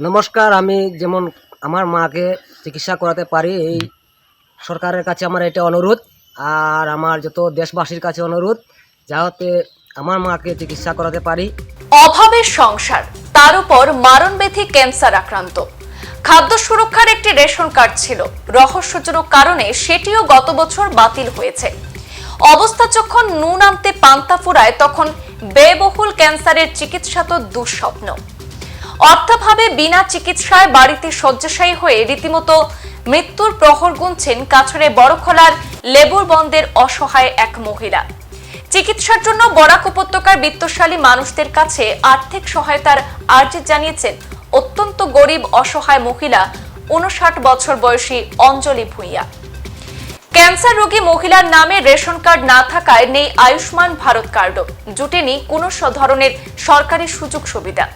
নমস্কার, আমি যেমন আমার মাকে চিকিৎসা করাতে পারি, এই সরকারের কাছে আমার এটা অনুরোধ। আর আমার যত দেশবাসীর কাছে অনুরোধ, যাতে আমার মাকে চিকিৎসা করাতে পারি। অভাবের সংসার, তার উপর মারণব্যাধি ক্যান্সার আক্রান্ত। খাদ্য সুরক্ষার একটি রেশন কার্ড ছিল। রহস্যজনক কারণে সেটিও গত বছর বাতিল হয়েছে। অবস্থা যখন নুন আনতে পান্তা ফুরায়, তখন ব্যয়বহুল ক্যান্সারের চিকিৎসা তো দুঃস্বপ্ন। অর্থাভাবে বিনা চিকিৎসায় বাড়িতে শয্যাশায়ী হয়ে রীতিমতো মৃত্যুর প্রহর গুনছেন কাছড়ে বড়খলার লেবুর বন্দের অসহায় এক মহিলা। চিকিৎসার জন্য বরাক উপত্যকার বিত্তশালী মানুষদের কাছে আর্থিক সহায়তার আর্জি জানিয়েছেন অত্যন্ত গরিব অসহায় মহিলা উনষাট বছর বয়সী অঞ্জলি ভূঁইয়া। ক্যান্সার রোগী মহিলার নামে রেশন কার্ড না থাকায় নেই আয়ুষ্মান ভারত কার্ডও। জুটেনি কোনো ধরনের সরকারি সুযোগ সুবিধা।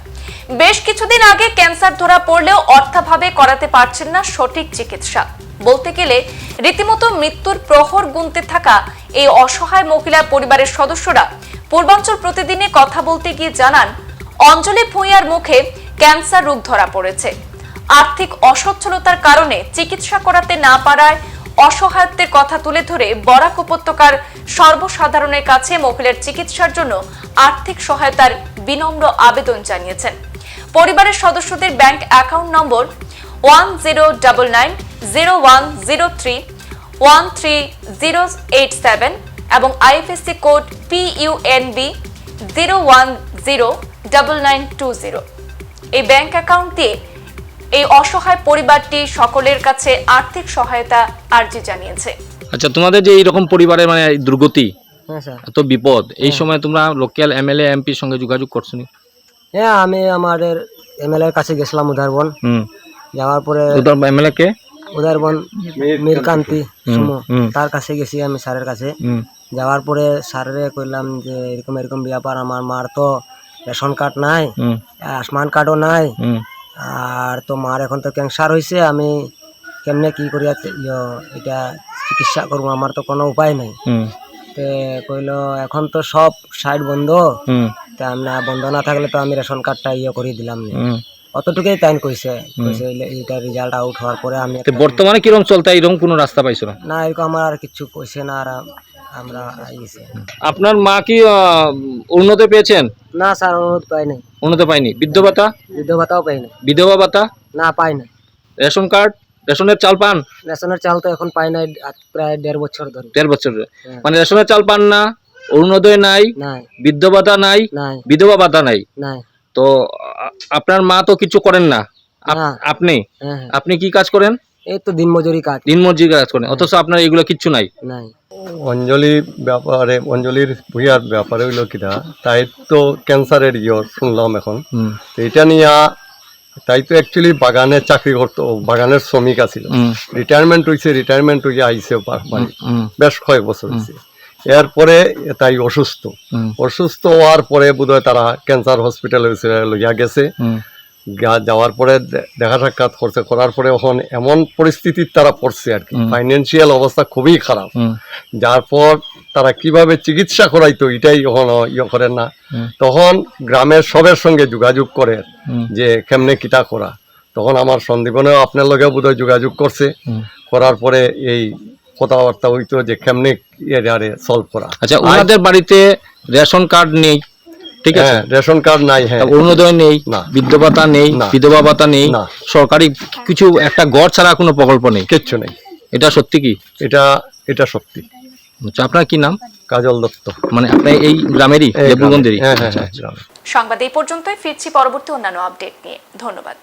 বেশ কিছুদিন আগে ক্যান্সার ধরা পড়লেও অর্থাভাবে করাতে পারছেন না সঠিক চিকিৎসা। বলতে গেলে, রীতিমতো মৃত্যুর প্রহর গুনতে থাকা এই অসহায় মহিলার পরিবারের সদস্যরা পূর্বাঞ্চল প্রতিদিনে কথা বলতে গিয়ে জানান, অঞ্জলি ভূঁইয়ার মুখে ক্যান্সার রোগ ধরা পড়েছে। আর্থিক অসচ্ছলতার কারণে চিকিৎসা করাতে না পারায় অসহায়ত্বের কথা তুলে ধরে বরাক উপত্যকার সর্বসাধারণের কাছে মহিলার চিকিৎসার জন্য আর্থিক সহায়তার বিনম্র আবেদন জানিয়েছেন। পরিবারের সদস্যদের bank account number one zero double nine zero one zero three one three zero eight seven এবং IFSC code PUNB zero one zero double nine two zero এই ব্যাংক অ্যাকাউন্ট দিয়ে এই অসহায় পরিবারটি সকলের কাছে আর্থিক সহায়তা আর্জি জানিয়েছে। আচ্ছা তোমাদের যে এইরকম পরিবারের মানে দুর্গতি হ্যাঁ এত বিপদ এই সময় তোমরা লোকাল এমএলএ এমপির সঙ্গে যোগাযোগ করছ নি? হ্যাঁ আমি আমাদের এমএলএর কাছে গেছিলাম উদারবন যাওয়ার পরে এমএলএ কে? উদারবন মীরকান্তি সুমো তার কাছে গেছি আমি স্যারের কাছে। যাওয়ার পরে স্যারে কইলাম যে এরকম এরকম ব্যাপার আমার মার তো রেশন কার্ড নাই হুম। আয়ুষ্মান কার্ডও নাই আর তো মার এখন তো ক্যান্সার হয়েছে আমি কেমনে কি করিয়া ইয়ে এটা চিকিৎসা করব আমার তো কোনো উপায় নেই। হুম। তে কইল এখন তো সব সাইড বন্ধ হুম। তা না বন্ধ না থাকলে তো আমি রেশন কার্ডটা ইয়ে করে দিলাম। না অতটুকুই তাইন কইছে। এইটা রেজাল্ট আউট হওয়ার পরে আমি বর্তমানে কীরকম চলতে এরকম কোনো রাস্তা পাইছো না? না এরকম আমার আর কিছু কইছে না আর আমরা আইছি। আপনার মা কি উন্নতি পেয়েছেন? না স্যার অনুরোধ পাইনি উন্নতি পাইনি। বৃদ্ধ ভাতা? বৃদ্ধ ভাতাও পাইনি বিধবা ভাতা? না পাই নাই। Ration card? রেশনের চাল পান? রেশনের চাল তো এখন পাই নাই প্রায় দেড় বছর ধরে। দেড় বছর। হ্যাঁ। মানে রেশনের চাল পান না? অরুণোদয় নাই নাই। বৃদ্ধ ভাতা নাই নাই। বিধবা ভাতা নাই। নাই। তো আপনার মা তো কিছু করেন না। আপনি? হ্যাঁ হ্যাঁ। আপনি কি কাজ করেন? এই তো দিনমজুরি কাজ। দিনমজুরি কাজ করেন। অথচ আপনার এগুলো কিচ্ছু নাই। নাই। অঞ্জলি ব্যাপারে অঞ্জলির ভূয়ার ব্যাপারে হইল কিনা তাই তো ক্যান্সারের ইয়ে শুনলাম এখন। তো এটা নিয়ে তাই তো অ্যাকচুয়ালি বাগানে চাকরি করতো বাগানের শ্রমিক আছিল। রিটায়ারমেন্ট হয়েছে রিটায়ারমেন্ট হয়ে আইসে বা- বেশ কয়েক বছর হয়েছে এরপরে তাই অসুস্থ। অসুস্থ হওয়ার পরে বোধহয় তারা ক্যান্সার হসপিটালে লইয়া গেছে। যাওয়ার পরে দেখা সাক্ষাৎ করছে করার পরে এখন এমন পরিস্থিতির তারা পড়ছে আর কি। ফাইন্যান্সিয়াল অবস্থা খুবই খারাপ। যার পর তারা কীভাবে চিকিৎসা করাইতো এটাই এখন ইয়ে করেন না। তখন গ্রামের সবের সঙ্গে যোগাযোগ করে যে কেমনে কিটা করা। তখন আমার সন্দীপনেও আপনার লগে বোধহয় যোগাযোগ করছে। করার পরে এই কথাবার্তা হইতো যে কেমনে এরিয়ারে সলভ করা। আচ্ছা ওনাদের বাড়িতে রেশন কার্ড নেই ঠিক আছে? হ্যাঁ রেশন কার্ড নাই হ্যাঁ। অরুণোদয় নেই না। বৃদ্ধ ভাতা নেই না। বিধবা ভাতা নেই না। সরকারি কিছু একটা গড় ছাড়া কোনো প্রকল্প নেই? কিচ্ছু নেই। এটা সত্যি কি? এটা এটা সত্যি। আচ্ছা আপনার কি নাম? কাজল দত্ত। মানে আপনার এই গ্রামেরই গ্রামে। হ্যাঁ হ্যাঁ আচ্ছা, হ্যাঁ আচ্ছা। সংবাদ এই পর্যন্তই ফিরছি পরবর্তী অন্যান্য আপডেট নিয়ে। ধন্যবাদ।